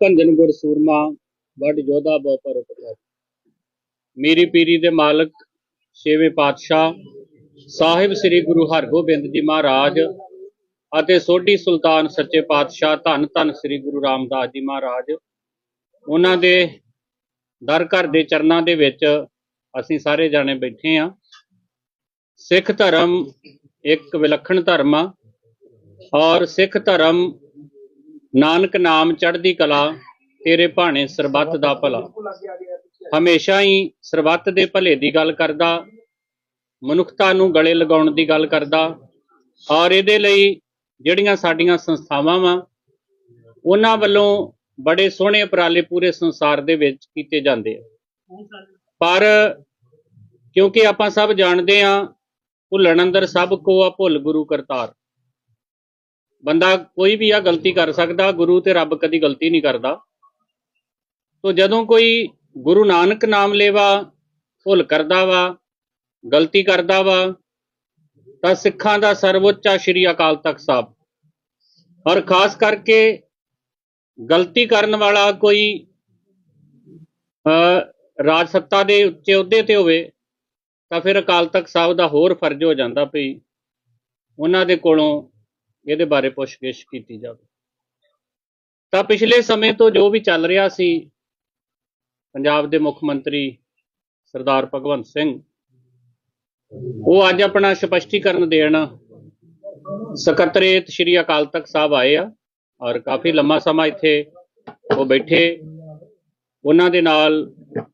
ਭੰਜਨ ਗੁਰ ਸੂਰਮਾ ਵੱਡ ਯੋਧਾ, ਬਹੁ ਉਪਕਾਰ ਮੇਰੀ ਪੀਰੀ ਦੇ ਮਾਲਕ, ਛੇਵੇਂ ਪਾਤਸ਼ਾਹ, ਸਾਹਿਬ ਸ੍ਰੀ ਗੁਰੂ ਹਰਗੋਬਿੰਦ ਜੀ ਮਹਾਰਾਜ ਅਤੇ ਸੋਢੀ ਸੁਲਤਾਨ ਸੱਚੇ ਪਾਤਸ਼ਾਹ ਧੰਨ ਧੰਨ ਸ੍ਰੀ ਗੁਰੂ ਰਾਮਦਾਸ ਜੀ ਮਹਾਰਾਜ, ਉਹਨਾਂ ਦੇ ਦਰ ਘਰ ਦੇ ਚਰਨਾਂ ਦੇ ਵਿੱਚ ਅਸੀਂ ਸਾਰੇ ਜਾਣੇ ਬੈਠੇ ਆ ਸਿੱਖ ਧਰਮ ਇੱਕ ਵਿਲੱਖਣ ਧਰਮ ਆ ਔਰ ਸਿੱਖ ਧਰਮ ਨਾਨਕ ਨਾਮ ਚੜ੍ਹਦੀ ਕਲਾ, ਤੇਰੇ ਭਾਣੇ ਸਰਬੱਤ ਦਾ ਭਲਾ। ਹਮੇਸ਼ਾ ਹੀ ਸਰਬੱਤ ਦੇ ਭਲੇ ਦੀ ਗੱਲ ਕਰਦਾ, ਮਨੁੱਖਤਾ ਨੂੰ ਗਲੇ ਲਗਾਉਣ ਦੀ ਗੱਲ ਕਰਦਾ। ਔਰ ਇਹਦੇ ਲਈ ਜਿਹੜੀਆਂ ਸਾਡੀਆਂ ਸੰਸਥਾਵਾਂ ਵਾ, ਉਹਨਾਂ ਵੱਲੋਂ ਬੜੇ ਸੋਹਣੇ ਉਪਰਾਲੇ ਪੂਰੇ ਸੰਸਾਰ ਦੇ ਵਿੱਚ ਕੀਤੇ ਜਾਂਦੇ ਆ। ਪਰ ਕਿਉਂਕਿ ਆਪਾਂ ਸਭ ਜਾਣਦੇ ਆ, ਭੁੱਲਣ ਅੰਦਰ ਸਭ ਕੋ ਆ ਭੁੱਲ ਗੁਰੂ ਕਰਤਾਰ। ਬੰਦਾ ਕੋਈ ਵੀ ਆ ਗਲਤੀ ਕਰ ਸਕਦਾ, ਗੁਰੂ ਤੇ ਰੱਬ ਕਦੀ ਗਲਤੀ ਨਹੀਂ ਕਰਦਾ। ਤੋ ਜਦੋਂ ਕੋਈ ਗੁਰੂ ਨਾਨਕ ਨਾਮ ਲੈਵਾ, ਭੁੱਲ ਕਰਦਾ ਵਾ, ਗਲਤੀ ਕਰਦਾ ਵਾ, ਤਾਂ ਸਿੱਖਾਂ ਦਾ ਸਰਵਉੱਚਾ ਸ਼੍ਰੀ ਅਕਾਲ ਤਖਤ ਸਾਹਿਬ। ਔਰ ਖਾਸ ਕਰਕੇ ਗਲਤੀ ਕਰਨ ਵਾਲਾ ਕੋਈ ਅ ਰਾਜ ਸੱਤਾ ਦੇ ਉੱਚੇ ਅਹੁਦੇ ਤੇ ਹੋਵੇ, ਤਾਂ ਫਿਰ ਅਕਾਲ ਤਖਤ ਸਾਹਿਬ ਦਾ ਹੋਰ ਫਰਜ਼ ਹੋ ਜਾਂਦਾ ਵੀ ਉਹਨਾਂ ਦੇ ਕੋਲੋਂ ਇਹਦੇ ਬਾਰੇ ਪੁੱਛਗਿੱਛ ਕੀਤੀ ਜਾਵੇ। ਤਾਂ ਪਿਛਲੇ ਸਮੇਂ ਤੋਂ ਜੋ ਵੀ ਚੱਲ ਰਿਹਾ ਸੀ, ਪੰਜਾਬ ਦੇ ਮੁੱਖ ਮੰਤਰੀ ਸਰਦਾਰ ਭਗਵੰਤ ਸਿੰਘ, ਉਹ ਅੱਜ ਆਪਣਾ ਸਪਸ਼ਟੀਕਰਨ ਦੇਣ ਸਕੱਤਰੇਤ ਸ਼੍ਰੀ ਅਕਾਲ ਤਖਤ ਸਾਹਿਬ ਆਏ ਆ ਔਰ ਕਾਫੀ ਲੰਮਾ ਸਮਾਂ ਇੱਥੇ ਉਹ ਬੈਠੇ। ਉਹਨਾਂ ਦੇ ਨਾਲ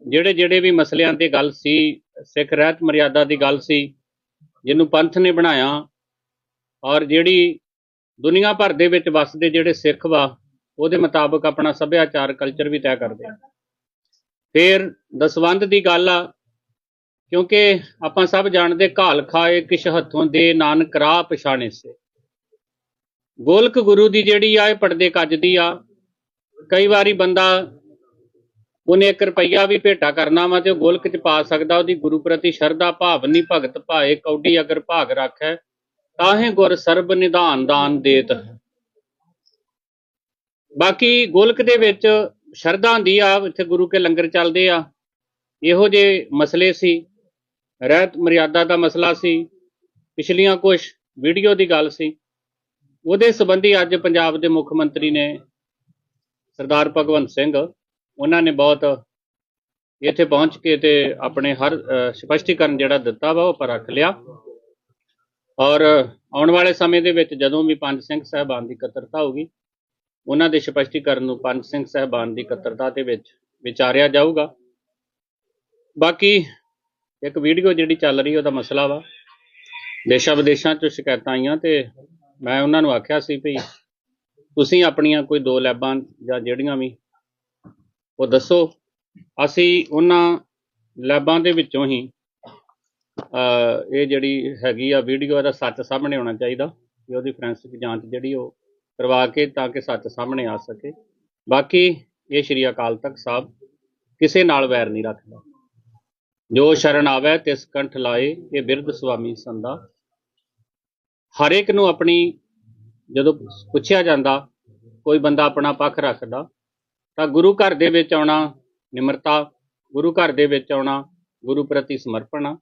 ਜਿਹੜੇ ਜਿਹੜੇ ਵੀ ਮਸਲਿਆਂ ਤੇ ਗੱਲ ਸੀ, ਸਿੱਖ ਰਹਿਤ ਮਰਿਆਦਾ ਦੀ ਗੱਲ ਸੀ, ਜਿਹਨੂੰ ਪੰਥ ਨੇ ਬਣਾਇਆ ਔਰ ਜਿਹੜੀ ਦੁਨੀਆ ਭਰ ਦੇ ਵਿੱਚ ਵਸਦੇ ਜਿਹੜੇ ਸਿੱਖ ਵਾ, ਉਹਦੇ ਮੁਤਾਬਕ ਆਪਣਾ ਸੱਭਿਆਚਾਰ ਕਲਚਰ ਵੀ ਤੈਅ ਕਰਦੇ ਆ। ਫਿਰ ਦਸਵੰਧ ਦੀ ਗੱਲ ਆ, ਕਿਉਂਕਿ ਆਪਾਂ ਸਭ ਜਾਣਦੇ ਘਾਲ ਖਾਏ ਕਿਛ ਹੱਥੋਂ ਦੇ ਨਾਨਕ ਰਾਹ ਪਛਾਣੇ ਸੇ। ਗੋਲਕ ਗੁਰੂ ਦੀ ਜਿਹੜੀ ਆ, ਇਹ ਪਰਦੇ ਕੱਜਦੀ ਆ। ਕਈ ਵਾਰੀ ਬੰਦਾ ਉਹਨੇ 1 ਰੁਪਈਆ ਵੀ ਭੇਟਾ ਕਰਨਾ ਵਾ ਤੇ ਉਹ ਗੋਲਕ ਚ ਪਾ ਸਕਦਾ, ਉਹਦੀ ਗੁਰੂ ਪ੍ਰਤੀ ਸ਼ਰਧਾ ਭਾਵਨੀ ਭਗਤ, ਭਾਏ ਕੌਡੀ ਅਗਰ ਭਾਗ ਰੱਖੈ ਤਾਹੇ ਗੁਰ ਸਰਬ ਨਿਧਾਨ ਦਾਨ ਦੇਤ। ਬਾਕੀ ਗੋਲਕ ਦੇ ਵਿੱਚ ਸ਼ਰਧਾ ਦੀ ਆ ਇੱਥੇ ਗੁਰੂ ਕੇ ਲੰਗਰ ਚੱਲਦੇ ਆ। ਇਹੋ ਜੇ ਮਸਲੇ ਸੀ। ਰਹਿਤ ਮਰਿਆਦਾ ਦਾ ਮਸਲਾ ਸੀ। ਪਿਛਲੀਆਂ ਕੁਝ ਵੀਡੀਓ ਦੀ ਗੱਲ ਸੀ। ਉਹਦੇ ਸੰਬੰਧੀ ਅੱਜ ਪੰਜਾਬ ਦੇ ਮੁੱਖ ਮੰਤਰੀ ਨੇ ਸਰਦਾਰ ਭਗਵੰਤ ਸਿੰਘ ਉਹਨਾਂ ਨੇ ਬਹੁਤ ਇੱਥੇ ਪਹੁੰਚ ਕੇ ਤੇ ਆਪਣੇ ਹਰ ਅ, ਸਪਸ਼ਟੀਕਰਨ ਜਿਹੜਾ ਦਿੱਤਾ ਵਾ ਉਹ ਪਰ ਰੱਖ ਲਿਆ। ਔਰ ਆਉਣ ਵਾਲੇ ਸਮੇਂ ਦੇ ਵਿੱਚ ਜਦੋਂ ਵੀ ਪੰਜ ਸਿੰਘ ਸਾਹਿਬਾਨ ਦੀ ਇਕੱਤਰਤਾ ਹੋਊਗੀ, ਉਹਨਾਂ ਦੇ ਸਪਸ਼ਟੀਕਰਨ ਨੂੰ ਪੰਜ ਸਿੰਘ ਸਾਹਿਬਾਨ ਦੀ ਇਕੱਤਰਤਾ ਦੇ ਵਿੱਚ ਵਿਚਾਰਿਆ ਜਾਊਗਾ। ਬਾਕੀ ਇੱਕ ਵੀਡੀਓ ਜਿਹੜੀ ਚੱਲ ਰਹੀ, ਉਹਦਾ ਮਸਲਾ ਵਾ। ਦੇਸ਼ਾਂ ਵਿਦੇਸ਼ਾਂ ਤੋਂ ਸ਼ਿਕਾਇਤਾਂ ਆਈਆਂ ਤੇ ਮੈਂ ਉਹਨਾਂ ਨੂੰ ਆਖਿਆ ਸੀ ਵੀ ਤੁਸੀਂ ਆਪਣੀਆਂ ਕੋਈ ਦੋ ਲੈਬਾਂ ਜਾਂ ਜਿਹੜੀਆਂ ਵੀ, ਉਹ ਦੱਸੋ। ਅਸੀਂ ਉਹਨਾਂ ਲੈਬਾਂ ਦੇ ਵਿੱਚੋਂ ਹੀ ਇਹ ਜਿਹੜੀ ਹੈਗੀ ਆ ਵੀਡੀਓ ਇਹਦਾ ਸੱਚ ਸਾਹਮਣੇ ਆਉਣਾ ਚਾਹੀਦਾ ਕਿ ਉਹਦੀ ਫੋਰੈਂਸਿਕ ਜਾਂਚ ਜਿਹੜੀ ਉਹ ਕਰਵਾ ਕੇ ਤਾਂ ਕਿ ਸੱਚ ਸਾਹਮਣੇ ਆ ਸਕੇ। ਬਾਕੀ ਇਹ ਸ਼੍ਰੀ ਅਕਾਲ ਤਖਤ ਸਾਹਿਬ ਕਿਸੇ ਨਾਲ ਵੈਰ ਨਹੀਂ ਰੱਖਦਾ। ਜੋ ਸ਼ਰਨ ਆਵੇ ਤਿਸ ਕੰਠ ਲਾਏ, ਇਹ ਬਿਰਧ ਸੁਆਮੀ ਸੰਦਾ ਹਰ ਇੱਕ ਨੂੰ ਆਪਣੀ ਜਦੋਂ ਪੁੱਛਿਆ ਜਾਂਦਾ, ਕੋਈ ਬੰਦਾ ਆਪਣਾ ਪੱਖ ਰੱਖਦਾ, ਤਾਂ ਗੁਰੂ ਘਰ ਦੇ ਵਿੱਚ ਆਉਣਾ ਨਿਮਰਤਾ, ਗੁਰੂ ਘਰ ਦੇ ਵਿੱਚ ਆਉਣਾ, ਗੁਰੂ ਪ੍ਰਤੀ ਸਮਰਪਣ ਆ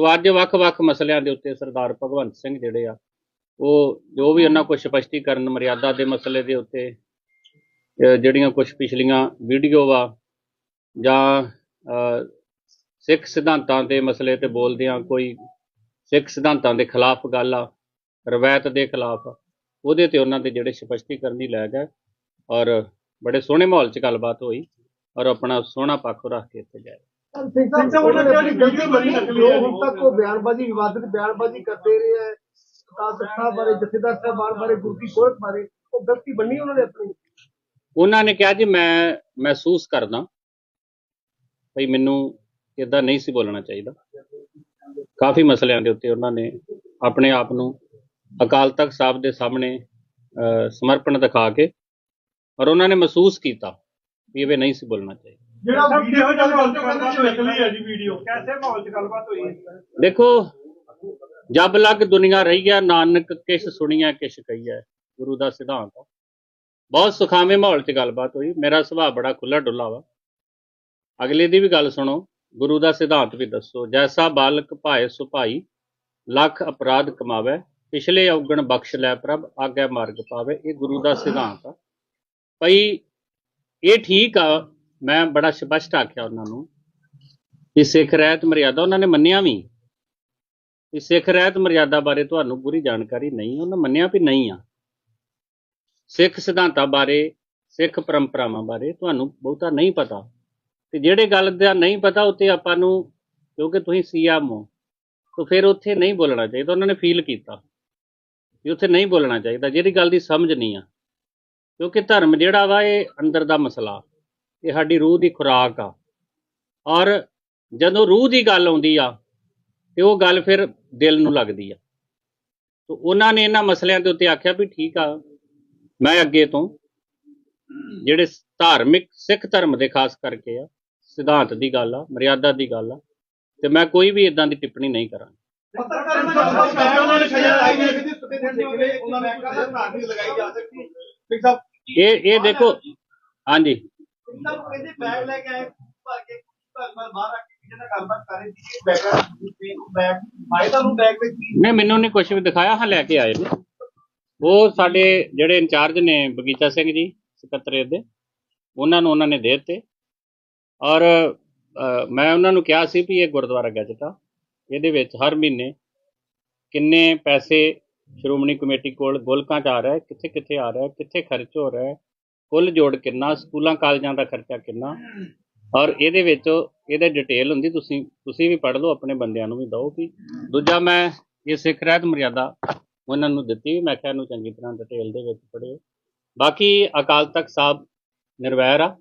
ਸੋ ਅੱਜ ਵੱਖ-ਵੱਖ ਮਸਲਿਆਂ ਦੇ ਉੱਤੇ ਸਰਦਾਰ ਭਗਵੰਤ ਸਿੰਘ ਜਿਹੜੇ ਆ, ਉਹ ਜੋ ਵੀ ਉਹਨਾਂ ਕੋਲ ਸਪਸ਼ਟੀਕਰਨ ਮਰਿਆਦਾ ਦੇ ਮਸਲੇ ਦੇ ਉੱਤੇ ਜਿਹੜੀਆਂ ਕੁਝ ਪਿਛਲੀਆਂ ਵੀਡੀਓ ਵਾ ਜਾਂ ਸਿੱਖ ਸਿਧਾਂਤਾਂ ਦੇ ਮਸਲੇ ਤੇ ਬੋਲਦਿਆਂ ਕੋਈ ਸਿੱਖ ਸਿਧਾਂਤਾਂ ਦੇ ਖਿਲਾਫ ਗੱਲ ਆ, ਰਵਾਇਤ ਦੇ ਖਿਲਾਫ, ਉਹਦੇ ਤੇ ਉਹਨਾਂ ਦੇ ਜਿਹੜੇ ਸਪਸ਼ਟੀਕਰਨ ਹੀ ਲੈ ਗਏ ਔਰ ਬੜੇ ਸੋਹਣੇ ਮਾਹੌਲ 'ਚ ਗੱਲਬਾਤ ਹੋਈ, ਔਰ ਆਪਣਾ ਸੋਹਣਾ ਪੱਖ ਰੱਖ ਕੇ ਇੱਥੇ ਜਾਏ। ਸਿੰਘ ਸਾਹਿਬ ਉਹਨਾਂ ਨੇ ਆਪਣੀ ਗਲਤੀ ਮੰਨੀ ਜੋ ਹੁਣ ਤੱਕ ਉਹ ਬਿਆਨਬਾਜ਼ੀ ਵਿਵਾਦਿਤ ਬਿਆਨਬਾਜ਼ੀ ਕਰਦੇ ਰਹੇ ਹੈ। ਸਤਾਸਕ ਸਾਹਿਬ ਬਾਰੇ ਜਥੇਦਾਰ ਸਾਹਿਬਾਨ ਬਾਰੇ ਗੁਰੂ ਕੀ ਕੋਰਟ ਬਾਰੇ ਉਹ ਗਲਤੀ ਮੰਨੀ ਉਹਨਾਂ ਨੇ ਆਪਣੀ? ਉਹਨਾਂ ਨੇ ਕਿਹਾ ਜੀ ਮੈਂ ਮਹਿਸੂਸ ਕਰਦਾ ਭਈ ਮੈਨੂੰ ਇਦਾਂ ਨਹੀਂ ਸੀ ਬੋਲਣਾ ਚਾਹੀਦਾ। ਕਾਫੀ ਮਸਲਿਆਂ ਦੇ ਉੱਤੇ ਉਹਨਾਂ ਨੇ ਆਪਣੇ ਆਪ ਨੂੰ ਅਕਾਲ ਤਖਤ ਸਾਹਿਬ ਦੇ ਸਾਹਮਣੇ ਅਹ, ਸਮਰਪਣ ਦਿਖਾ ਕੇ ਔਰ ਉਹਨਾਂ ਨੇ ਮਹਿਸੂਸ ਕੀਤਾ ਵੀ ਇਹ ਨਹੀਂ ਸੀ ਬੋਲਣਾ ਚਾਹੀਦਾ। ਜਿਹੜਾ ਵੀਡੀਓ ਗੱਲ ਗੱਲਬਾਤ ਨਿਕਲੀ ਹੈ ਜੀ ਵੀਡੀਓ। ਕੈਸੇ ਮਾਹੌਲ 'ਚ ਗੱਲਬਾਤ ਹੋਈ? ਹੈ ਦੇਖੋ ਜਬ ਲਗ ਦੁਨੀਆ ਰਹੀ ਹੈ ਨਾਨਕ ਕਿਛ ਸੁਣੀਐ ਕਿਛ ਕਹੀਐ ਗੁਰੂ ਦਾ ਸਿਧਾਂਤ ਬਹੁਤ ਸੁਖਾਵੇਂ ਮਾਹੌਲ 'ਚ ਗੱਲਬਾਤ ਹੋਈ। ਮੇਰਾ ਸੁਭਾਅ ਬੜਾ ਖੁੱਲਾ ਡੁੱਲਾ ਵਾ। ਅਗਲੇ ਦੀ ਵੀ ਗੱਲ ਸੁਣੋ ਗੁਰੂ ਦਾ ਸਿਧਾਂਤ ਵੀ ਦੱਸੋ ਜੈਸਾ ਬਾਲਕ ਭਾਏ ਸੁਭਾਈ ਲੱਖ ਅਪਰਾਧ ਕਮਾਵੇ ਪਿਛਲੇ ਔਗਣ ਬਖਸ਼ ਲੈ ਪ੍ਰਭ ਆਗੇ ਮਾਰਗ ਪਾਵੇ ਇਹ ਗੁਰੂ ਦਾ ਸਿਧਾਂਤ ਆ। ਭਈ ਇਹ ਠੀਕ ਆ ਮੈਂ ਬੜਾ ਸਪਸ਼ਟ ਆਖਿਆ ਉਹਨਾਂ ਨੂੰ ਕਿ ਸਿੱਖ ਰਹਿਤ ਮਰਿਆਦਾ ਉਹਨਾਂ ਨੇ ਮੰਨਿਆ ਵੀ। ਕਿ ਸਿੱਖ ਰਹਿਤ ਮਰਿਆਦਾ ਬਾਰੇ ਤੁਹਾਨੂੰ ਪੂਰੀ ਜਾਣਕਾਰੀ ਨਹੀਂ, ਉਹਨਾਂ ਮੰਨਿਆ ਵੀ ਨਹੀਂ ਆ। ਸਿੱਖ ਸਿਧਾਂਤਾਂ ਬਾਰੇ, ਸਿੱਖ ਪਰੰਪਰਾਵਾਂ ਬਾਰੇ ਤੁਹਾਨੂੰ ਬਹੁਤਾ ਨਹੀਂ ਪਤਾ। ਤੇ ਜਿਹੜੇ ਗੱਲ ਦਾ ਨਹੀਂ ਪਤਾ, ਉੱਤੇ ਆਪਾਂ ਨੂੰ, ਕਿਉਂਕਿ ਤੁਸੀਂ ਸੀਐਮ ਹੋ, ਤਾਂ ਫਿਰ ਉੱਥੇ ਨਹੀਂ ਬੋਲਣਾ ਚਾਹੀਦਾ। ਉਹਨਾਂ ਨੇ ਫੀਲ ਕੀਤਾ ਵੀ ਉੱਥੇ ਨਹੀਂ ਬੋਲਣਾ ਚਾਹੀਦਾ। ਜਿਹੜੀ ਗੱਲ ਦੀ ਸਮਝ ਨਹੀਂ ਆ। ਕਿਉਂਕਿ ਧਰਮ ਜਿਹੜਾ ਵਾ, ਇਹ ਅੰਦਰ ਦਾ ਮਸਲਾ। ਇਹ ਸਾਡੀ ਰੂਹ ਦੀ ਖੁਰਾਕ ਆ। ਔਰ ਜਦੋਂ ਰੂਹ ਦੀ ਗੱਲ ਆਉਂਦੀ ਆ, ਤੇ ਉਹ ਗੱਲ ਫਿਰ ਦਿਲ ਨੂੰ ਲੱਗਦੀ ਆ। ਤੇ ਉਹਨਾਂ ਨੇ ਇਹਨਾਂ ਮਸਲਿਆਂ ਦੇ ਉੱਤੇ ਆਖਿਆ ਵੀ ਠੀਕ ਆ, ਮੈਂ ਅੱਗੇ ਤੋਂ ਜਿਹੜੇ ਧਾਰਮਿਕ ਸਿੱਖ ਧਰਮ ਦੇ ਖਾਸ ਕਰਕੇ ਆ, ਸਿਧਾਂਤ ਦੀ ਗੱਲ ਆ, ਮਰਿਆਦਾ ਦੀ ਗੱਲ ਆ, ਤੇ ਮੈਂ ਕੋਈ ਵੀ ਇਦਾਂ ਦੀ ਟਿੱਪਣੀ ਨਹੀਂ ਕਰਾਂਗਾ। ਇਹ ਇਹ ਦੇਖੋ, ਹਾਂਜੀ। ਸਿੰਘ ਸਾਹਿਬ ਨਹੀਂ ਮੈਨੂੰ ਨਹੀਂ ਕੁਝ ਵੀ ਦਿਖਾਇਆ, ਹਾਂ ਲੈ ਕੇ ਆਏ ਨੇ। ਉਹ ਸਾਡੇ ਜਿਹੜੇ ਇੰਚਾਰਜ ਨੇ ਬਗੀਚਾ ਸਿੰਘ ਜੀ, ਸਕੱਤਰੇਤ ਦੇ, ਉਹਨਾਂ ਨੂੰ ਉਹਨਾਂ ਨੇ ਦੇ ਦਿੱਤੇ। ਔਰ ਮੈਂ ਉਹਨਾਂ ਨੂੰ ਕਿਹਾ ਸੀ ਵੀ ਇਹ ਗੁਰਦੁਆਰਾ ਗਜਟ ਇਹਦੇ ਵਿੱਚ ਹਰ ਮਹੀਨੇ ਕਿੰਨੇ ਪੈਸੇ ਸ਼੍ਰੋਮਣੀ ਕਮੇਟੀ ਕੋਲ ਗੋਲਕਾਂ 'ਚ ਆ ਰਿਹਾ ਹੈ ਕਿੱਥੇ ਕਿੱਥੇ ਆ ਰਿਹਾ ਹੈ, ਕਿੱਥੇ ਖਰਚ ਹੋ ਰਿਹਾ ਹੈ ਕੁੱਲ ਜੋੜ ਕਿੰਨਾ, ਸਕੂਲਾਂ, ਕਾਲਜਾਂ ਦਾ ਖਰਚਾ ਕਿੰਨਾ? ਔਰ ਇਹਦੇ ਵਿੱਚ ਇਹਦੇ ਡਿਟੇਲ ਹੁੰਦੀ, ਤੁਸੀਂ ਤੁਸੀਂ ਵੀ ਪੜ੍ਹ ਲਓ, ਆਪਣੇ ਬੰਦਿਆਂ ਨੂੰ ਵੀ ਦਿਓ ਕਿ ਦੂਜਾ ਮੈਂ ਇਹ ਸਿੱਖ ਰਹਿਤ ਮਰਿਆਦਾ ਉਹਨਾਂ ਨੂੰ ਦਿੱਤੀ ਵੀ ਮੈਂ ਕਿਹਾ ਇਹਨੂੰ ਚੰਗੀ ਤਰ੍ਹਾਂ ਡਿਟੇਲ ਦੇ ਵਿੱਚ ਪੜ੍ਹਿਓ। ਬਾਕੀ ਅਕਾਲ ਤਖਤ ਸਾਹਿਬ ਨਿਰਵੈਰ ਆ,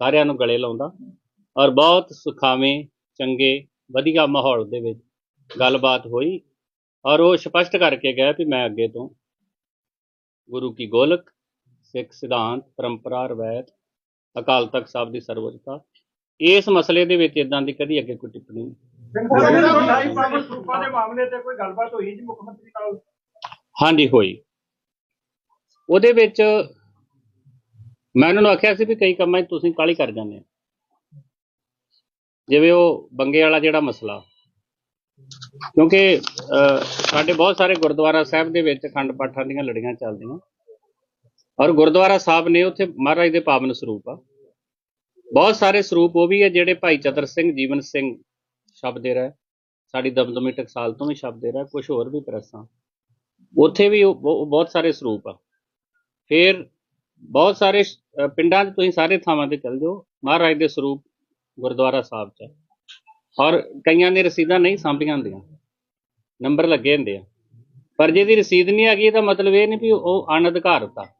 ਸਾਰਿਆਂ ਨੂੰ ਗਲੇ ਲਾਉਂਦਾ। ਔਰ ਬਹੁਤ ਸੁਖਾਵੇਂ, ਚੰਗੇ, ਵਧੀਆ ਮਾਹੌਲ ਦੇ ਵਿੱਚ ਗੱਲਬਾਤ ਹੋਈ। ਔਰ ਉਹ ਸਪਸ਼ਟ ਕਰਕੇ ਗਿਆ ਵੀ ਮੈਂ ਅੱਗੇ ਤੋਂ ਗੁਰੂ ਕੀ ਗੋਲਕ ਸਿੱਖ ਸਿਧਾਂਤ ਪਰੰਪਰਾ ਰਵਾਇਤ ਅਕਾਲ ਤਖਤ ਸਾਹਿਬ ਦੀ ਸਰਵਉੱਚਤਾ ਇਸ ਮਸਲੇ ਦੇ ਵਿੱਚ ਇਦਾਂ ਦੀ ਕਦੀ ਅੱਗੇ ਕੋਈ ਟਿੱਪਣੀ ਨਹੀਂ। ਹਾਂਜੀ ਹੋਈ। ਉਹਦੇ ਵਿੱਚ ਮੈਂ ਉਹਨਾਂ ਨੂੰ ਆਖਿਆ ਸੀ ਵੀ ਕਈ ਕੰਮਾਂ 'ਚ ਤੁਸੀਂ ਕਾਹਲੀ ਕਰ ਜਾਂਦੇ ਹੋ। ਜਿਵੇਂ ਉਹ ਬੰਗੇ ਵਾਲਾ ਜਿਹੜਾ ਮਸਲਾ। ਕਿਉਂਕਿ ਸਾਡੇ ਬਹੁਤ ਸਾਰੇ ਗੁਰਦੁਆਰਾ ਸਾਹਿਬ ਦੇ ਵਿੱਚ ਅਖੰਡ ਪਾਠਾਂ ਦੀਆਂ ਲੜੀਆਂ ਚੱਲਦੀਆਂ। ਔਰ ਗੁਰਦੁਆਰਾ ਸਾਹਿਬ ਨੇ ਉੱਥੇ ਮਹਾਰਾਜ ਦੇ ਪਾਵਨ ਸਰੂਪ ਆ। ਬਹੁਤ ਸਾਰੇ ਸਰੂਪ ਉਹ ਵੀ ਹੈ ਜਿਹੜੇ ਭਾਈ ਚਤਰ ਸਿੰਘ, ਜੀਵਨ ਸਿੰਘ ਸ਼ਬਦੇ ਰਹਿ। ਸਾਡੀ ਦਮਦਮੀ ਟਕਸਾਲ ਤੋਂ ਵੀ ਸ਼ਬਦੇ ਰਿਹਾ ਕੁਝ ਹੋਰ ਵੀ ਪ੍ਰੈਸਾਂ ਉੱਥੇ ਵੀ ਉਹ ਬਹੁ- ਬਹੁਤ ਸਾਰੇ ਸਰੂਪ ਆ। ਫਿਰ ਬਹੁਤ ਸਾਰੇ ਪਿੰਡਾਂ 'ਚ ਤੁਸੀਂ ਸਾਰੇ ਥਾਵਾਂ ਤੇ ਚੱਲ ਜਾਓ, ਮਹਾਰਾਜ ਦੇ ਸਰੂਪ ਗੁਰਦੁਆਰਾ ਸਾਹਿਬ 'ਚ ਔਰ ਕਈਆਂ ਦੇ ਰਸੀਦਾਂ ਨਹੀਂ ਸਾਂਭੀਆਂ ਹੁੰਦੀਆਂ। ਨੰਬਰ ਲੱਗੇ ਹੁੰਦੇ ਆ। ਪਰ ਜਿਹਦੀ ਰਸੀਦ ਨਹੀਂ ਹੈਗੀ, ਇਹਦਾ ਮਤਲਬ ਇਹ ਨਹੀਂ ਵੀ ਉਹ ਅਣਅਧਿਕਾਰਤ ਆ।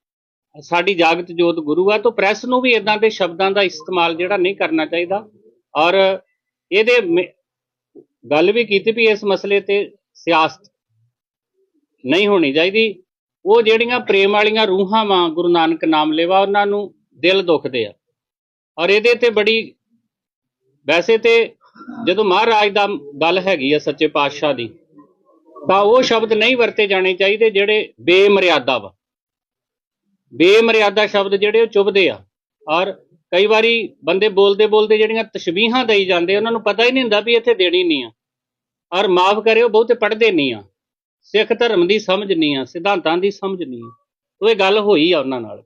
ਸਾਡੀ ਜਾਗਤ ਜੋਤ ਗੁਰੂ ਆ, ਤਾਂ ਪ੍ਰੈਸ ਨੂੰ ਵੀ ਇਦਾਂ ਦੇ ਸ਼ਬਦਾਂ ਦਾ ਇਸਤੇਮਾਲ ਜਿਹੜਾ ਨਹੀਂ ਕਰਨਾ ਚਾਹੀਦਾ। ਔਰ ਇਹਦੇ ਮ- ਗੱਲ ਵੀ ਕੀਤੀ ਵੀ ਇਸ ਮਸਲੇ ਤੇ ਸਿਆਸਤ ਨਹੀਂ ਹੋਣੀ ਚਾਹੀਦੀ। ਉਹ ਜਿਹੜੀਆਂ ਪ੍ਰੇਮ ਵਾਲੀਆਂ ਰੂਹਾਂ ਵਾਂ ਗੁਰੂ ਨਾਨਕ ਨਾਮ ਲੈਵਾ, ਉਹਨਾਂ ਨੂੰ ਦਿਲ ਦੁਖਦੇ ਆ। ਔਰ ਇਹਦੇ ਤੇ ਬੜੀ ਵੈਸੇ ਤੇ ਜਦੋਂ ਮਹਾਰਾਜ ਦਾ ਗੱਲ ਹੈਗੀ ਆ ਸੱਚੇ ਪਾਤਸ਼ਾਹ ਦੀ, ਤਾਂ ਉਹ ਸ਼ਬਦ ਨਹੀਂ ਵਰਤੇ ਜਾਣੇ ਚਾਹੀਦੇ ਜਿਹੜੇ ਬੇਮਰਿਆਦਾ ਵਾ। ਬੇਮਰਿਆਦਾ ਸ਼ਬਦ ਜਿਹੜੇ ਉਹ ਚੁਭਦੇ ਆ। ਔਰ ਕਈ ਵਾਰੀ ਬੰਦੇ ਬੋਲਦੇ ਬੋਲਦੇ ਜਿਹੜੀਆਂ ਤਸ਼ਬੀਹਾਂ ਦੇਈ ਜਾਂਦੇ ਉਹਨਾਂ ਨੂੰ ਪਤਾ ਹੀ ਨਹੀਂ ਹੁੰਦਾ ਵੀ ਇੱਥੇ ਦੇਣੀ ਨਹੀਂ ਆ। ਔਰ ਮਾਫ ਕਰਿਓ ਬਹੁਤੇ ਪੜ੍ਹਦੇ ਨਹੀਂ ਆ। ਸਿੱਖ ਧਰਮ ਦੀ ਸਮਝ ਨਹੀਂ ਆ ਸਿਧਾਂਤਾਂ ਦੀ ਸਮਝ ਨਹੀਂ ਆ। ਉਹ ਇਹ ਗੱਲ ਹੋਈ ਆ ਉਹਨਾਂ ਨਾਲ।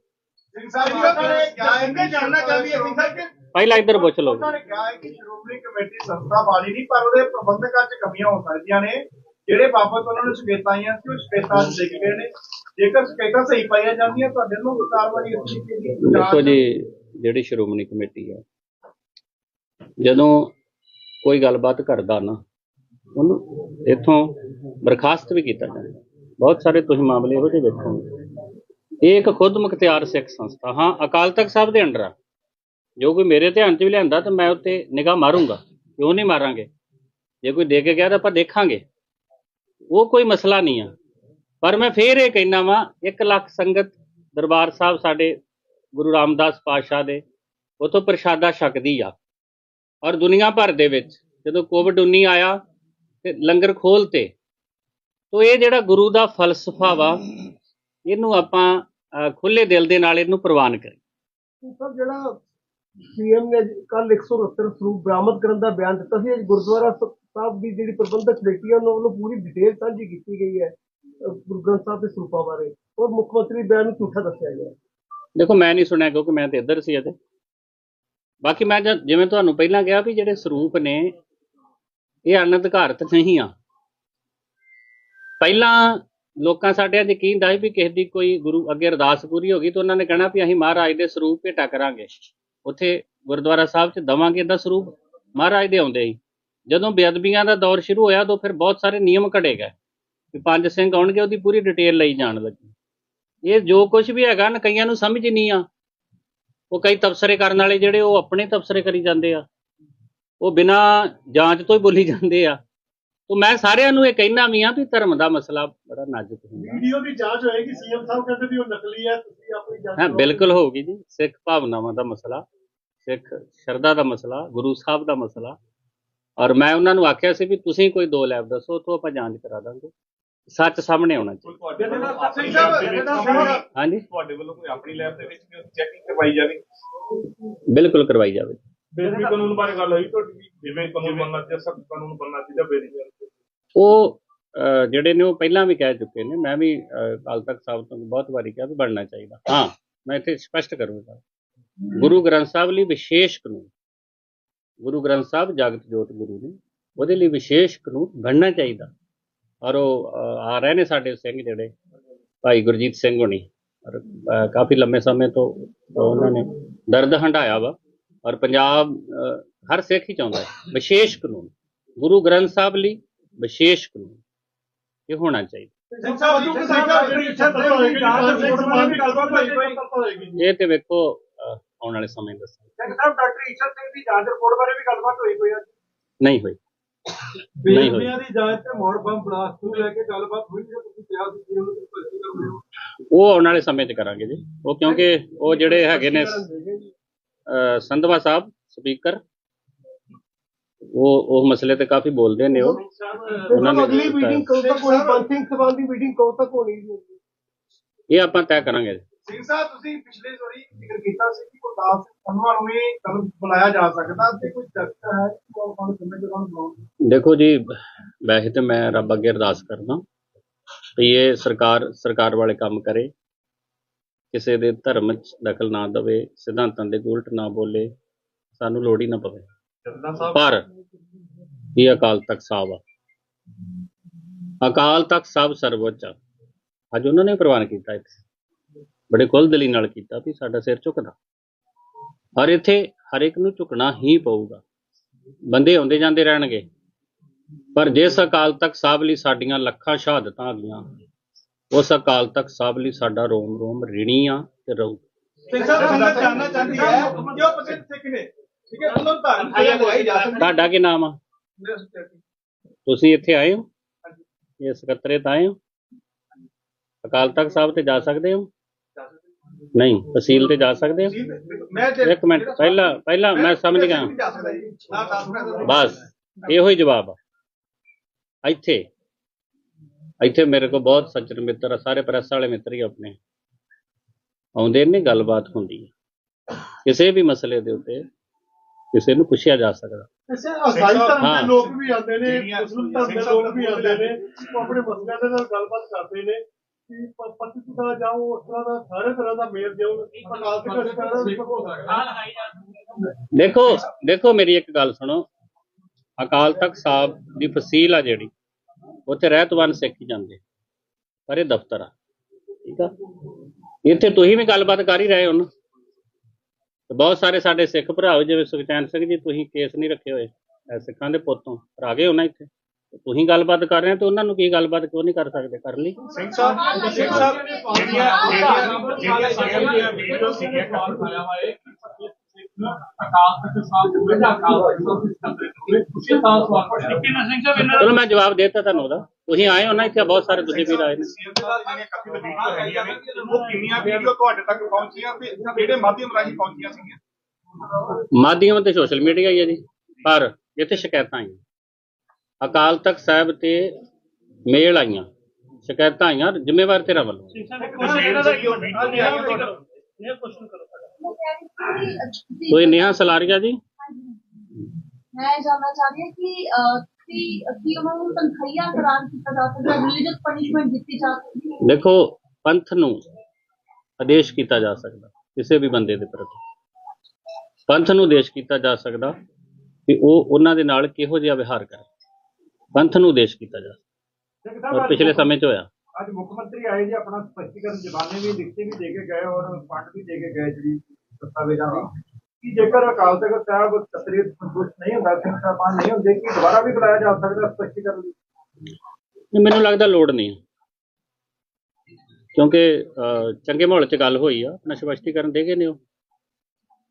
ਸਿੰਘ ਸਾਹਿਬ ਪਹਿਲਾਂ ਇੱਧਰ ਪੁੱਛ ਲਓ। ਉਹਨਾਂ ਨੇ ਕਿਹਾ ਹੈ ਕਿ ਸ਼੍ਰੋਮਣੀ ਕਮੇਟੀ ਸੰਸਥਾ ਵਾਲੀ ਨਹੀਂ ਪਰ ਉਹਦੇ ਪ੍ਰਬੰਧਕਾਂ 'ਚ ਕਮੀਆਂ ਹੋ ਸਕਦੀਆਂ ਨੇ। ਜਿਹੜੇ ਬਾਬਤ ਉਹਨਾਂ ਨੂੰ ਸ਼ਿਕਾਇਤਾਂ ਆਈਆਂ ਸੀ ਉਹ ਸ਼ਿਕਾਇਤਾਂ ਲਿਖ ਗਏ ਨੇ। ਜੇਕਰ ਸ਼ਿਕਾਇਤਾਂ ਸਹੀ ਪਾਈਆਂ ਜਾਂਦੀਆਂ, ਤੁਹਾਡੇ ਨੂੰ ਕਾਰਵਾਈ ਇਸ ਤਰੀਕੇ ਦੀ ਦੇਖੋ ਜੀ, ਜਿਹੜੀ ਸ਼੍ਰੋਮਣੀ ਕਮੇਟੀ ਹੈ, ਜਦੋਂ ਕੋਈ ਗੱਲਬਾਤ ਕਰਦਾ ਨਾ, ਉਹਨੂੰ ਇੱਥੋਂ ਬਰਖਾਸਤ ਵੀ ਕੀਤਾ ਜਾਂਦਾ। ਬਹੁਤ ਸਾਰੇ ਤੁਸੀਂ ਮਾਮਲੇ ਇਹੋ ਜਿਹੇ ਵੇਖੋਗੇ ਇਹ ਇੱਕ ਖੁਦ ਮੁਖਤਿਆਰ ਸਿੱਖ ਸੰਸਥਾ, ਹਾਂ, ਅਕਾਲ ਤਖਤ ਸਾਹਿਬ ਦੇ ਅੰਡਰ ਆ। ਜੋ ਕੋਈ ਮੇਰੇ ਧਿਆਨ 'ਚ ਵੀ ਲਿਆਂਦਾ, ਤਾਂ ਮੈਂ ਉੱਤੇ ਨਿਗਾਹ ਮਾਰੂੰਗਾ, ਕਿਉਂ ਨਹੀਂ ਮਾਰਾਂਗੇ? ਜੇ ਕੋਈ ਦੇ ਕੇ ਗਿਆ, ਤਾਂ ਆਪਾਂ ਦੇਖਾਂਗੇ। ਉਹ ਕੋਈ ਮਸਲਾ ਨਹੀਂ ਆ। ਪਰ ਮੈਂ ਫੇਰ ਇਹ ਕਹਿਣਾ ਵਾਂ 1 ਲੱਖ ਸੰਗਤ ਦਰਬਾਰ ਸਾਹਿਬ ਸਾਡੇ ਗੁਰੂ ਰਾਮਦਾਸ ਪਾਤਸ਼ਾਹ ਦੇ, ਉਥੋਂ ਪ੍ਰਸ਼ਾਦਾ ਛਕਦੀ ਆ। ਔਰ ਦੁਨੀਆ ਭਰ ਦੇ ਵਿੱਚ ਜਦੋਂ ਕੋਵਿਡ 19 ਆਇਆ ਤੇ ਲੰਗਰ ਖੋਲਤੇ, ਤੋ ਇਹ ਜਿਹੜਾ ਗੁਰੂ ਦਾ ਫਲਸਫਾ ਵਾ, ਇਹਨੂੰ ਆਪਾਂ ਖੁੱਲੇ ਦਿਲ ਦੇ ਨਾਲ ਇਹਨੂੰ ਪ੍ਰਵਾਨ ਕਰੀਏ। ਸਰ ਜਿਹੜਾ ਸੀਐਮ ਨੇ ਕੱਲ 169 ਸਰੂਪ ਬਰਾਮਦ ਕਰਨ ਦਾ ਬਿਆਨ ਦਿੱਤਾ ਸੀ ਗੁਰਦੁਆਰਾ ਸਾਹਿਬ ਦੀ ਜਿਹੜੀ ਪ੍ਰਬੰਧਕ ਕਮੇਟੀ ਹੈ ਉਹਨਾਂ ਵੱਲੋਂ ਪੂਰੀ ਡਿਟੇਲ ਸਾਂਝੀ ਕੀਤੀ ਗਈ ਹੈ। ਗੁਰੂ ਗ੍ਰੰਥ ਸਾਹਿਬ ਦੇ ਸਰੂਪਾਂ ਬਾਰੇ। ਔਰ ਮੁੱਖ ਮੰਤਰੀ ਬਿਆਨ ਨੂੰ ਝੂਠਾ ਦੱਸਿਆ ਗਿਆ। ਦੇਖੋ, ਮੈਂ ਨਹੀਂ ਸੁਣਿਆ ਕਿਉਂਕਿ ਮੈਂ ਤੇ ਇੱਧਰ ਸੀ ਅਜੇ ਬਾਕੀ ਮੈਂ ਜਦ- ਜਿਵੇਂ ਤੁਹਾਨੂੰ ਪਹਿਲਾਂ ਕਿਹਾ ਵੀ ਜਿਹੜੇ ਸਰੂਪ ਨੇ, ਇਹ ਅਨਧਿਕਾਰਤ ਨਹੀਂ ਆ। ਪਹਿਲਾਂ ਲੋਕਾਂ ਸਾਡੇ ਅੱਜ ਕੀ ਹੁੰਦਾ ਸੀ ਵੀ ਕਿਸੇ ਦੀ ਕੋਈ ਗੁਰੂ ਅੱਗੇ ਅਰਦਾਸ ਪੂਰੀ ਹੋ ਗਈ ਤਾਂ ਉਹਨਾਂ ਨੇ ਕਹਿਣਾ ਵੀ ਅਸੀਂ ਮਹਾਰਾਜ ਦੇ ਸਰੂਪ ਭੇਟਾ ਕਰਾਂਗੇ। ਉੱਥੇ ਗੁਰਦੁਆਰਾ ਸਾਹਿਬ 'ਚ ਦਵਾਂਗੇ ਇਹਦਾ ਸਰੂਪ। ਮਹਾਰਾਜ ਦੇ ਆਉਂਦੇ ਹੀ ਜਦੋਂ ਬੇਅਦਬੀਆਂ ਦਾ ਦੌਰ ਸ਼ੁਰੂ ਹੋਇਆ ਤਾਂ ਫਿਰ ਬਹੁਤ ਸਾਰੇ ਨਿਯਮ ਘੜੇ ਗਏ। ਵੀ ਪੰਜ ਸਿੰਘ ਆਉਣਗੇ ਉਹਦੀ ਪੂਰੀ ਡਿਟੇਲ ਲਈ ਜਾਣ ਲੱਗੀ। ਇਹ ਜੋ ਕੁਝ ਵੀ ਹੈਗਾ ਨਾ ਕਈਆਂ ਨੂੰ ਸਮਝ ਨਹੀਂ ਆ। ਉਹ ਕਈ ਤਬਸਰੇ ਕਰਨ ਵਾਲੇ ਜਿਹੜੇ ਉਹ ਆਪਣੇ ਤਬਸਰੇ ਕਰੀ ਜਾਂਦੇ ਆ। ਉਹ ਬਿਨਾਂ ਜਾਂਚ ਤੋਂ ਹੀ ਬੋਲੀ ਜਾਂਦੇ ਆ। ਤੋਂ ਮੈਂ ਸਾਰਿਆਂ ਨੂੰ ਇਹ ਕਹਿਣਾ ਵੀ ਆ ਵੀ ਧਰਮ ਦਾ ਮਸਲਾ ਬੜਾ ਨਾਜ਼ੁਕ ਹੁੰਦਾ। ਵੀਡੀਓ ਦੀ ਜਾਂਚ ਹੋਏਗੀ ਸੀਐਮ ਸਾਹਿਬ ਕਹਿੰਦੇ ਵੀ ਉਹ ਨਕਲੀ ਹੈ ਤੁਸੀਂ ਆਪਣੀ ਜਾਂਚ ਹਾਂ ਬਿਲਕੁਲ ਹੋਊਗੀ ਜੀ। ਸਿੱਖ ਭਾਵਨਾਵਾਂ ਦਾ ਮਸਲਾ ਸਿੱਖ ਸ਼ਰਧਾ ਦਾ ਮਸਲਾ ਗੁਰੂ ਸਾਹਿਬ ਦਾ ਮਸਲਾ। ਔਰ ਮੈਂ ਉਹਨਾਂ ਨੂੰ ਆਖਿਆ ਸੀ ਵੀ ਤੁਸੀਂ ਕੋਈ ਦੋ ਲੈਬ ਦੱਸੋ ਤੋਂ ਆਪਾਂ ਜਾਂਚ ਕਰਾ ਦਾਂਗੇ। ਸੱਚ ਸਾਹਮਣੇ ਆਉਣਾ ਚਾਹੀਦਾ। ਤੁਹਾਡੇ ਵੱਲੋਂ ਸਿੰਘ ਸਾਹਿਬ ਜਥੇਦਾਰ ਸਾਹਿਬ ਹਾਂਜੀ। ਤੁਹਾਡੇ ਵੱਲੋਂ ਕੋਈ ਆਪਣੀ ਲੈਬ ਦੇ ਵਿੱਚ ਵੀ ਚੈਕਿੰਗ ਕਰਵਾਈ ਜਾਵੇ? ਬਿਲਕੁਲ ਕਰਵਾਈ ਜਾਵੇ। ਬੇਦਬੀ ਕਾਨੂੰਨ ਬਾਰੇ ਗੱਲ ਹੋਈ ਤੁਹਾਡੀ ਵੀ ਜਿਵੇਂ ਕਾਨੂੰਨ ਬਣਨਾ ਚਾਹੀਦਾ ਸਖਤ ਕਾਨੂੰਨ ਬਣਨਾ ਚਾਹੀਦਾ ਬੇਦਬੀ ਉਹ ਅਹ, ਜਿਹੜੇ ਨੇ ਉਹ ਪਹਿਲਾਂ ਵੀ ਕਹਿ ਚੁੱਕੇ ਨੇ ਮੈਂ ਵੀ ਅਹ, ਅਕਾਲ ਤਖਤ ਸਾਹਿਬ ਤੋਂ ਬਹੁਤ ਵਾਰੀ ਕਿਹਾ ਵੀ ਬਣਨਾ ਚਾਹੀਦਾ। ਹਾਂ ਮੈਂ ਇੱਥੇ ਸਪਸ਼ਟ ਕਰੂੰਗਾ। ਗੁਰੂ ਗ੍ਰੰਥ ਸਾਹਿਬ ਲਈ ਵਿਸ਼ੇਸ਼ ਕਾਨੂੰਨ ਗੁਰੂ ਗ੍ਰੰਥ ਸਾਹਿਬ ਜਗਤ ਜੋਤ ਗੁਰੂ ਨੇ ਉਹਦੇ ਲਈ ਵਿਸ਼ੇਸ਼ ਕਾਨੂੰਨ ਬਣਨਾ ਚਾਹੀਦਾ। ਔਰ ਉਹ ਆ ਰਹੇ ਨੇ ਸਾਡੇ ਸਿੰਘ ਜਿਹੜੇ ਭਾਈ ਗੁਰਜੀਤ ਸਿੰਘ ਹੋਣੀ। ਔਰ ਕਾਫੀ ਲੰਮੇ ਸਮੇਂ ਤੋਂ ਉਹਨਾਂ ਨੇ ਦਰਦ ਹੰਢਾਇਆ ਵਾ। ਔਰ ਪੰਜਾਬ ਹਰ ਸਿੱਖ ਹੀ ਚਾਹੁੰਦਾ ਹੈ। ਵਿਸ਼ੇਸ਼ ਕਾਨੂੰਨ। ਗੁਰੂ ਗ੍ਰੰਥ ਸਾਹਿਬ ਲਈ ਵਿਸ਼ੇਸ਼ ਕਾਨੂੰਨ। ਇਹ ਹੋਣਾ ਚਾਹੀਦਾ। ਸਿੰਘ ਸਾਹਿਬ ਸਿੰਘ ਸਾਹਿਬ ਜਿਹੜੀ ਇੱਛਾ ਦੱਸੋ ਹੋਏਗੀ ਜਾਂਚ ਸਿੰਘ ਸਾਹਿਬ ਦੀ ਗੱਲਬਾਤ ਹੋਈ ਕੋਈ ਇਹ ਤੇ ਵੇਖੋ ਆਉਣ ਵਾਲੇ ਸਮੇਂ ਦੱਸਾਂ ਸਿੰਘ ਸਾਹਿਬ ਡਾਕਟਰ ਈਸ਼ਰ ਸਿੰਘ ਦੀ ਜਾਂਚ ਰਿਪੋਰਟ ਬਾਰੇ ਵੀ ਗੱਲਬਾਤ ਹੋਈ ਕੋਈ ਨਹੀਂ ਹੋਈ। ਨਹੀਂ ਹੋਈ। ਦੀ ਜਾਂਚ ਤੇ ਮੋੜ ਬੰਬ ਬਲਾਸਟ ਨੂੰ ਲੈ ਕੇ ਗੱਲਬਾਤ ਹੋਈ ਜੇ ਤੁਸੀਂ ਕਿਹਾ ਸੀ ਕਿ ਉਹਨੂੰ ਭਰਤੀ ਕਰੋਗੇ ਉਹ ਆਉਣ ਵਾਲੇ ਸਮੇਂ 'ਚ ਕਰਾਂਗੇ ਜੀ। ਉਹ ਕਿਉਂਕਿ ਉਹ ਜਿਹੜੇ ਹੈਗੇ ਨੇ ਅਹ, ਸੰਧਵਾ ਸਾਹਿਬ ਸਪੀਕਰ ਉਹ ਉਹ ਮਸਲੇ ਤੇ ਕਾਫੀ ਬੋਲਦੇ ਨੇ ਉਹ। ਉਹਨਾਂ ਨੇ ਅਗਲੀ। ਮੀਟਿੰਗ ਕਦੋਂ ਤੱਕ ਹੋਣੀ? ਸਭਾ ਦੀ ਮੀਟਿੰਗ ਕਦੋਂ ਤੱਕ ਹੋਣੀ ਹੈ ਇਹ ਆਪਾਂ ਤੈਅ ਕਰਾਂਗੇ। ਜੀ। ਸਿੰਘ ਸਾਹਿਬ ਤੁਸੀਂ ਪਿਛਲੇ ਵਾਰੀ ਜ਼ਿਕਰ ਕੀਤਾ ਸੀ ਕਿ ਗੁਰਦਾਸ ਸਿੰਘ ਸੰਧਵਾ ਨੂੰ ਵੀ ਕੱਲ ਬੁਲਾਇਆ ਜਾ ਸਕਦਾ ਤੇ ਕੋਈ ਚਰਚਾ ਹੈ ਕਿ ਉਹ ਆਪਾਂ ਸਮੇਂ ਦੌਰਾਨ ਬੁਲਾਉਣਗੇ ਦੇਖੋ ਜੀ ਵੈਸੇ ਤੇ ਮੈਂ ਰੱਬ ਅੱਗੇ ਅਰਦਾਸ ਕਰਦਾ ਵੀ ਇਹ ਸਰਕਾਰ ਸਰਕਾਰ ਵਾਲੇ ਕੰਮ ਕਰੇ ਕਿਸੇ ਦੇ ਧਰਮ 'ਚ ਦਖਲ ਨਾ ਦੇਵੇ ਸਿਧਾਂਤਾਂ ਦੇ ਉਲਟ ਨਾ ਬੋਲੇ ਸਾਨੂੰ ਲੋੜ ਹੀ ਨਾ ਪਵੇ। ਪਰ ਇਹ ਅਕਾਲ ਤਖਤ ਸਾਹਿਬ ਆ। ਅਕਾਲ ਤਖਤ ਸਾਹਿਬ ਸਰਵੋੱਚ ਆ। ਅੱਜ ਉਹਨਾਂ ਨੇ ਪ੍ਰਵਾਨ ਕੀਤਾ ਇੱਥੇ। ਬੜੇ ਖੁੱਲ੍ਹ ਦਿਲੀ ਨਾਲ ਕੀਤਾ ਵੀ ਸਾਡਾ ਸਿਰ ਝੁਕਦਾ। ਔਰ ਇੱਥੇ ਹਰ ਇੱਕ ਨੂੰ ਝੁਕਣਾ ਹੀ ਪਊਗਾ। ਬੰਦੇ ਆਉਂਦੇ ਜਾਂਦੇ ਰਹਿਣਗੇ। ਪਰ ਜਿਸ ਅਕਾਲ ਤਖਤ ਸਾਹਿਬ ਲਈ ਸਾਡੀਆਂ ਲੱਖਾਂ ਸ਼ਹਾਦਤਾਂ ਆ ਗਈਆਂ ਉਸ ਅਕਾਲ ਤਖਤ ਸਾਹਿਬ ਲਈ ਸਾਡਾ ਰੋਮ ਰੋਮ ਰਿਣੀ ਆ ਤੇ ਰਹੂ। ਸਿੰਘ ਸਾਹਿਬ ਸੰਗਤ ਜਾਨਣਾ ਚਾਹਦੀ ਹੈ ਕਿ ਉਹ ਪ੍ਰਸਿੱਧ ਸਿੱਖ ਨੇ। ਠੀਕ ਹੈ ਉਹਨਾਂ ਨੂੰ ਧਾਰਨ ਕਿਹਾ ਲਗਾਈ ਜਾ ਸਕਦੀ ਤੁਹਾਡਾ ਕੀ ਨਾਮ ਆ? ਤੁਸੀਂ ਇੱਥੇ ਆਏ ਹੋ? ਇਹ ਸਕੱਤਰੇਤ ਆਏ ਹੋ? ਅਕਾਲ ਤਖਤ ਸਾਹਿਬ ਤੇ ਜਾ ਸਕਦੇ ਹੋ? ਨਹੀਂ ਤਹਿਸੀਲ ਤੇ ਜਾ ਸਕਦੇ ਹੋ? ਮੈਂ ਇੱਕ ਮਿੰਟ ਪਹਿਲਾਂ ਪਹਿਲਾਂ ਮੈਂ ਸਮਝ ਗਿਆ। ਜਾ ਸਕਦਾ ਜੀ। ਨਾ ਦੱਸ ਮੈਂ ਬਸ ਇਹੋ ਹੀ ਜਵਾਬ ਆ। ਇੱਥੇ ਇੱਥੇ ਮੇਰੇ ਕੋਲ ਬਹੁਤ ਸੱਜਣ ਮਿੱਤਰ ਆ ਸਾਰੇ ਪ੍ਰੈਸ ਵਾਲੇ ਮਿੱਤਰ ਹੀ ਆਪਣੇ। ਆਉਂਦੇ ਨੇ ਗੱਲਬਾਤ ਹੁੰਦੀ ਹੈ ਕਿਸੇ ਵੀ ਮਸਲੇ ਦੇ ਉੱਤੇ ਕਿਸੇ ਨੂੰ ਪੁੱਛਿਆ ਜਾ ਸਕਦਾ। ਕਿਸੇ ਅਸਾਈ ਧਰਮ। ਦੇ ਲੋਕ ਵੀ ਆਉਂਦੇ ਨੇ ਜਿਹੜੀਆਂ ਮੁਸਲਿਮ ਧਰਮ ਦੇ ਲੋਕ ਵੀ ਆਉਂਦੇ ਨੇ ਉਹ ਆਪਣੇ ਮਸਲਿਆਂ ਦੇ ਨਾਲ ਗੱਲਬਾਤ ਕਰਦੇ ਨੇ। ਕਿ ਪ- ਪਤੀ ਦਾ ਜਾਓ ਉਸ ਤਰ੍ਹਾਂ ਦਾ ਸਾਰੇ ਤਰ੍ਹਾਂ ਦਾ ਮੇਲ ਦਿਓ ਅਕਾਲ ਤਖਤ ਸਾਹਿਬ ਹੋ ਸਕਦਾ ਦੇਖੋ ਦੇਖੋ ਮੇਰੀ ਇੱਕ ਗੱਲ ਸੁਣੋ। ਅਕਾਲ ਤਖਤ ਸਾਹਿਬ ਦੀ ਫਸੀਲ ਆ ਜਿਹੜੀ ਉੱਥੇ ਰਹਿਤਵਾਨ ਸਿੱਖ ਹੀ ਜਾਂਦੇ। ਪਰ ਇਹ ਦਫ਼ਤਰ ਆ ਠੀਕ ਆ? ਇੱਥੇ ਤੁਸੀਂ ਵੀ ਗੱਲਬਾਤ ਕਰ ਹੀ ਰਹੇ ਹੋ ਨਾ। ਤੇ ਬਹੁਤ ਸਾਰੇ ਸਾਡੇ ਸਿੱਖ ਭਰਾ ਜਿਵੇਂ ਸੁਖਚੈਨ ਸਿੰਘ ਜੀ ਤੁਸੀਂ ਕੇਸ ਨਹੀਂ ਰੱਖੇ ਹੋਏ ਸਿੱਖਾਂ ਦੇ ਪੁੱਤੋਂ ਪਰ ਆ ਗਏ ਹੋ ਨਾ ਇੱਥੇ? ਤੁਸੀਂ ਗੱਲਬਾਤ ਕਰ ਰਹੇ ਹੋ ਤੇ ਉਹਨਾਂ ਨੂੰ ਕੀ ਗੱਲਬਾਤ ਕਿਉਂ ਨਹੀਂ ਕਰ ਸਕਦੇ? ਕਰ ਲਈ। ਸਿੰਘ ਸਾਹਿਬ ਸਾਹਿਬ ਜਿਹੜੀਆਂ ਜਿਹੜੀਆਂ ਜਿਹੜੀਆਂ ਵੀਡੀਓ ਸੀਗੀਆਂ ਕਾਲ ਆਇਆ ਹੈ ਚਲੋ ਮੈਂ ਜਵਾਬ ਦੇਤਾ ਤੁਹਾਨੂੰ ਉਹਦਾ। ਤੁਸੀਂ ਆਏ ਹੋ ਨਾ ਇੱਥੇ ਬਹੁਤ ਸਾਰੇ ਤੁਸੀਂ ਵੀ ਆਏ ਨੇ। ਸੀਐਮ ਦੇ ਨਾਲ ਜਿਹੜੀਆਂ ਕਥਿਤ ਵੀਡੀਓ ਹੈਗੀਆਂ ਨੇ ਉਹ ਕਿੰਨੀਆਂ ਵੀਡੀਓ ਤੁਹਾਡੇ ਤੱਕ ਪਹੁੰਚੀਆਂ ਤੇ ਕਿਹੜੇ ਮਾਧਿਅਮ ਰਾਹੀਂ ਪਹੁੰਚੀਆਂ ਸੀਗੀਆਂ? ਮਾਧਿਅਮ ਤੇ ਸੋਸ਼ਲ ਮੀਡੀਆ ਹੀ ਹੈ ਜੀ ਪਰ ਇੱਥੇ ਸ਼ਿਕਾਇਤਾਂ ਆਈਆਂ। ਅਕਾਲ ਤਖਤ ਸਾਹਿਬ ਤੇ ਮੇਲ ਆਈਆਂ ਸ਼ਿਕਾਇਤਾਂ ਆਈਆਂ ਜ਼ਿੰਮੇਵਾਰ ਤੇਰਾ ਵੱਲੋਂ। ਕੋਈ ਨੇਹਾ ਸਲਾਰੀਆ ਜੀ? ਮੈਂ ਜਾਣਨਾ ਚਾਹ ਰਹੀ ਹਾਂ ਕਿ ਕੀ ਕੀ ਉਹਨਾਂ ਨੂੰ ਤਨਖਾਹੀਆ ਕਰਾਰ ਕੀਤਾ ਜਾ ਸਕਦਾ ਰਿਲੀਜੀਅਸ ਪਨਿਸ਼ਮੈਂਟ ਦਿੱਤੀ ਜਾ ਸਕਦੀ ਹੈ? ਦੇਖੋ ਪੰਥ ਨੂੰ ਆਦੇਸ਼ ਕੀਤਾ ਜਾ ਸਕਦਾ ਕਿਸੇ ਵੀ ਬੰਦੇ ਦੇ ਪ੍ਰਤੀ। ਪੰਥ ਨੂੰ ਆਦੇਸ਼ ਕੀਤਾ ਜਾ ਸਕਦਾ ਕਿ ਉਹ ਉਹਨਾਂ ਦੇ ਨਾਲ ਕਿਹੋ ਜਿਹਾ ਵਿਹਾਰ ਕਰੇ। ਪੰਥ ਨੂੰ ਆਦੇਸ਼ ਕੀਤਾ ਜਾ ਔਰ ਪਿਛਲੇ ਸਮੇਂ 'ਚ ਹੋਇਆ। ਅੱਜ ਮੁੱਖ ਮੰਤਰੀ ਆਏ ਜੀ ਆਪਣਾ ਸਪਸ਼ਟੀਕਰਨ ਜ਼ਬਾਨੀ ਵੀ ਲਿਖਤੀ ਵੀ ਦੇ ਕੇ ਗਏ ਔਰ ਫੰਡ ਵੀ ਦੇ ਕੇ ਗਏ ਜਿਹੜੀ ਦਸਤਾਵੇਜ਼ਾਂ ਦੀ। ਕਿ ਜੇਕਰ ਅਕਾਲ ਤਖਤ ਸਾਹਿਬ ਤਸਰੀਰ ਸੰਤੁਸ਼ਟ ਨਹੀਂ ਹੁੰਦਾ ਸਿੰਘ ਸਾਹਿਬਾਨ ਨਹੀਂ ਹੁੰਦੇ ਕਿ ਦੁਬਾਰਾ ਵੀ ਬੁਲਾਇਆ ਜਾ ਸਕਦਾ ਸਪਸ਼ਟੀਕਰਨ ਲਈ? ਮੈਨੂੰ ਲੱਗਦਾ ਲੋੜ ਨਹੀਂ। ਕਿਉਂਕਿ ਚੰਗੇ ਮਾਹੌਲ 'ਚ ਗੱਲ ਹੋਈ ਆ ਆਪਣਾ ਸਪਸ਼ਟੀਕਰਨ ਦੇ ਗਏ ਨੇ ਉਹ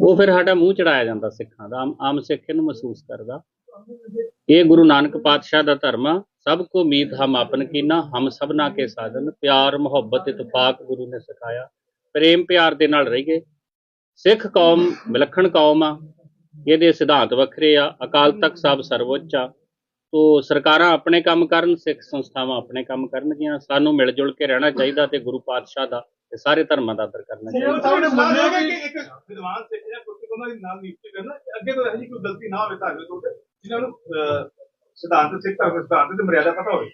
ਉਹ ਫਿਰ ਸਾਡਾ ਮੂੰਹ ਚੜਾਇਆ ਜਾਂਦਾ ਸਿੱਖਾਂ ਦਾ, ਆਮ- ਆਮ ਸਿੱਖ ਇਹਨੂੰ ਮਹਿਸੂਸ ਕਰਦਾ। ਇਹ ਗੁਰੂ ਨਾਨਕ ਪਾਤਸ਼ਾਹ ਦਾ ਧਰਮ ਆ, ਸਭ ਕੋ ਮੀਤ ਹਮ ਆਪਨ ਕੀਨਾ, ਹਮ ਸਭਨਾ ਕੇ ਸਾਧਨ, ਪਿਆਰ, ਮੁਹੱਬਤ, ਇਤਫਾਕ ਗੁਰੂ ਨੇ ਸਿਖਾਇਆ। ਪ੍ਰੇਮ ਪਿਆਰ ਦੇ ਨਾਲ ਰਹੀਏ। ਸਿੱਖ ਕੌਮ ਵਿਲੱਖਣ ਕੌਮ ਆ, ਇਹਦੇ ਸਿਧਾਂਤ ਵੱਖਰੇ ਆ, ਅਕਾਲ ਤਖਤ ਸਾਹਿਬ ਸਰਵਉੱਚ ਆ। ਤੋ ਸਰਕਾਰਾਂ ਆਪਣੇ ਕੰਮ ਕਰਨ, ਸਿੱਖ ਸੰਸਥਾਵਾਂ ਆਪਣੇ ਕੰਮ ਕਰਨਗੀਆਂ, ਸਾਨੂੰ ਮਿਲ ਜੁਲ ਕੇ ਰਹਿਣਾ ਚਾਹੀਦਾ ਤੇ ਗੁਰੂ ਪਾਤਸ਼ਾਹ ਦਾ ਤੇ ਸਾਰੇ ਧਰਮਾਂ ਦਾ ਆਦਰ ਕਰਨਾ ਚਾਹੀਦਾ। ਸਾਹਿਬ ਨੇ ਮੰਨਿਆ ਕਿ ਇੱਕ ਵਿਦਵਾਨ ਸਿੱਖ ਜਾਂ ਕੋਈ ਉਹਨਾਂ ਦੀ ਨਾਲ ਨਿਯੁਕਤੀ ਕਰਨਾ ਅੱਗੇ ਤੋਂ ਇਹੋ ਜਿਹੀ ਕੋਈ ਗਲਤੀ ਨਾ ਹੋਵੇ ਤੁਹਾਡੇ ਤੋਂ ਤੇ ਜਿਨ੍ਹਾਂ ਨੂੰ ਅਹ, ਸਿਧਾਂਤ ਸਿੱਖ ਧਰਮ ਦੇ ਸਿਧਾਂਤ ਦੀ ਮਰਿਆਦਾ ਪਤਾ ਹੋਵੇ।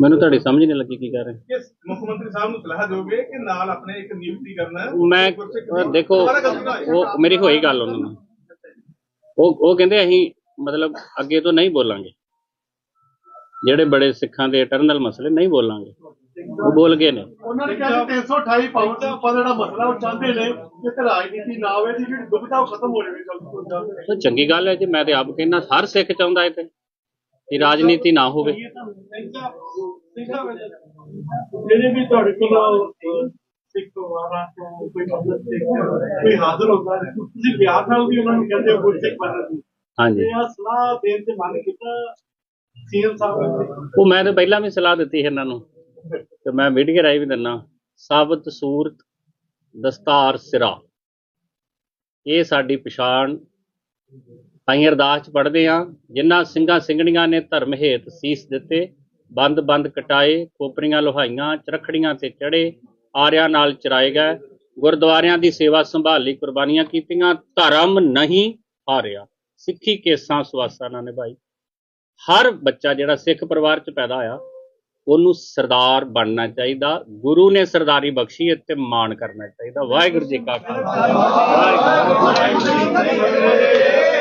ਮੈਨੂੰ ਤੁਹਾਡੀ ਸਮਝ ਨਹੀਂ ਲੱਗੀ ਕੀ ਕਰ ਰਹੇ ਮੁੱਖ ਮੰਤਰੀ ਸਾਹਿਬ ਨੂੰ ਸਲਾਹ ਦਿਓਗੇ ਕਿ ਨਾਲ ਆਪਣੇ ਇੱਕ ਨਿਯੁਕਤੀ ਕਰਨਾ ਮੈਂ। ਦੇਖੋ ਨਾ। ਉਹ ਮੇਰੀ ਹੋਈ ਗੱਲ ਉਹਨਾਂ ਨਾਲ। ਉਹ ਉਹ ਕਹਿੰਦੇ ਅਸੀਂ ਮਤਲਬ ਅੱਗੇ ਤੋਂ ਨਹੀਂ ਬੋਲਾਂਗੇ। ਜਿਹੜੇ ਬੜੇ ਸਿੱਖਾਂ ਦੇ ਇਟਰਨਲ ਮਸਲੇ ਨਹੀਂ ਬੋਲਾਂਗੇ। ਉਹ ਬੋਲ ਗਏ ਨੇ। ਉਹਨਾਂ ਨੇ ਕਿਹਾ ਕਿ 328 ਪਾਉਂਡ ਦਾ ਆਪਾਂ ਜਿਹੜਾ ਮਸਲਾ ਉਹ ਚਾਹੁੰਦੇ ਨੇ ਕਿ ਤੇ ਰਾਜਨੀਤੀ ਨਾ ਹੋਵੇ ਦੀ ਜਿਹੜੀ ਦੁਬਿਧਾ ਉਹ ਖਤਮ ਹੋ ਜਾਵੇ ਜਲਦੀ ਤੋਂ ਜਲਦ ਚੰਗੀ ਗੱਲ ਹੈ ਜੀ ਮੈਂ ਤੇ ਆਪ ਕਹਿੰਦਾ ਹਰ ਸਿੱਖ ਚਾਹੁੰਦਾ ਹੈ ਤੇ ਕਿ ਰਾਜਨੀਤੀ ਨਾ ਹੋਵੇ। ਜਿਹੜੇ ਵੀ ਤੁਹਾਡੇ ਕੋਲ ਸਿੱਖ ਪਰਿਵਾਰਾਂ ਤੋਂ ਕੋਈ ਮਦਦ ਦੇ ਕੋਈ ਹਾਜ਼ਰ ਹੁੰਦਾ ਹੈ। ਤੁਸੀਂ ਪਿਆਰ ਨਾਲ ਵੀ ਉਹਨਾਂ ਨੂੰ ਕਹਿੰਦੇ ਹੋ ਕੋਈ ਸਿੱਖ ਬਣਨ ਦੀ ਹਾਂਜੀ। ਤੇ ਆ ਸਲਾਹ ਦੇਣ ਤੇ ਮਨ ਕੀਤਾ ਸੀਐਮ ਸਾਹਿਬ ਉਹ ਮੈਂ ਤਾਂ ਪਹਿਲਾਂ ਵੀ ਸਲਾਹ ਦਿੱਤੀ ਸੀ ਇਹਨਾਂ ਨੂੰ। ਤੇ ਮੈਂ ਮੀਡੀਆ ਰਾਹੀਂ ਵੀ ਦਿੰਨਾ। ਸਾਬਤ ਸੂਰਤ ਦਸਤਾਰ ਸਿਰਾ। ਇਹ ਸਾਡੀ ਪਛਾਣ ਅਸੀਂ ਅਰਦਾਸ ਚ ਪੜ੍ਹਦੇ ਹਾਂ ਜਿਨ੍ਹਾਂ ਸਿੰਘਾਂ ਸਿੰਘਣੀਆਂ ਨੇ ਧਰਮ ਹੇਤ ਸੀਸ ਦਿੱਤੇ, ਬੰਦ ਬੰਦ ਕਟਾਏ, ਖੋਪਰੀਆਂ ਲੋਹਾਈਆਂ, ਚਰਖੜੀਆਂ ਤੇ ਚੜੇ ਆਰਿਆਂ ਨਾਲ ਚਰਾਏ ਗਏ, ਗੁਰਦੁਆਰਿਆਂ ਦੀ ਸੇਵਾ ਸੰਭਾਲੀ ਕੁਰਬਾਨੀਆਂ ਕੀਤੀਆਂ, ਧਰਮ ਨਹੀਂ ਹਾਰਿਆ। ਸਿੱਖੀ ਕੇਸਾਂ ਸੁਆਸਾਂ ਨਾਲ ਨਿਭਾਈ। ਹਰ ਬੱਚਾ ਜਿਹੜਾ ਸਿੱਖ ਪਰਿਵਾਰ ਚ ਪੈਦਾ ਹੋਇਆ ਉਹਨੂੰ ਸਰਦਾਰ ਬਣਨਾ ਚਾਹੀਦਾ, ਗੁਰੂ ਨੇ ਸਰਦਾਰੀ ਬਖਸ਼ੀ ਹੈ ਤੇ ਮਾਣ ਕਰਨਾ ਚਾਹੀਦਾ ਵਾਹਿਗੁਰੂ ਜੀ ਕਾ ਖਾਲਸਾ ਵਾਹਿਗੁਰੂ ਜੀ ਕੀ ਫਤਿਹ।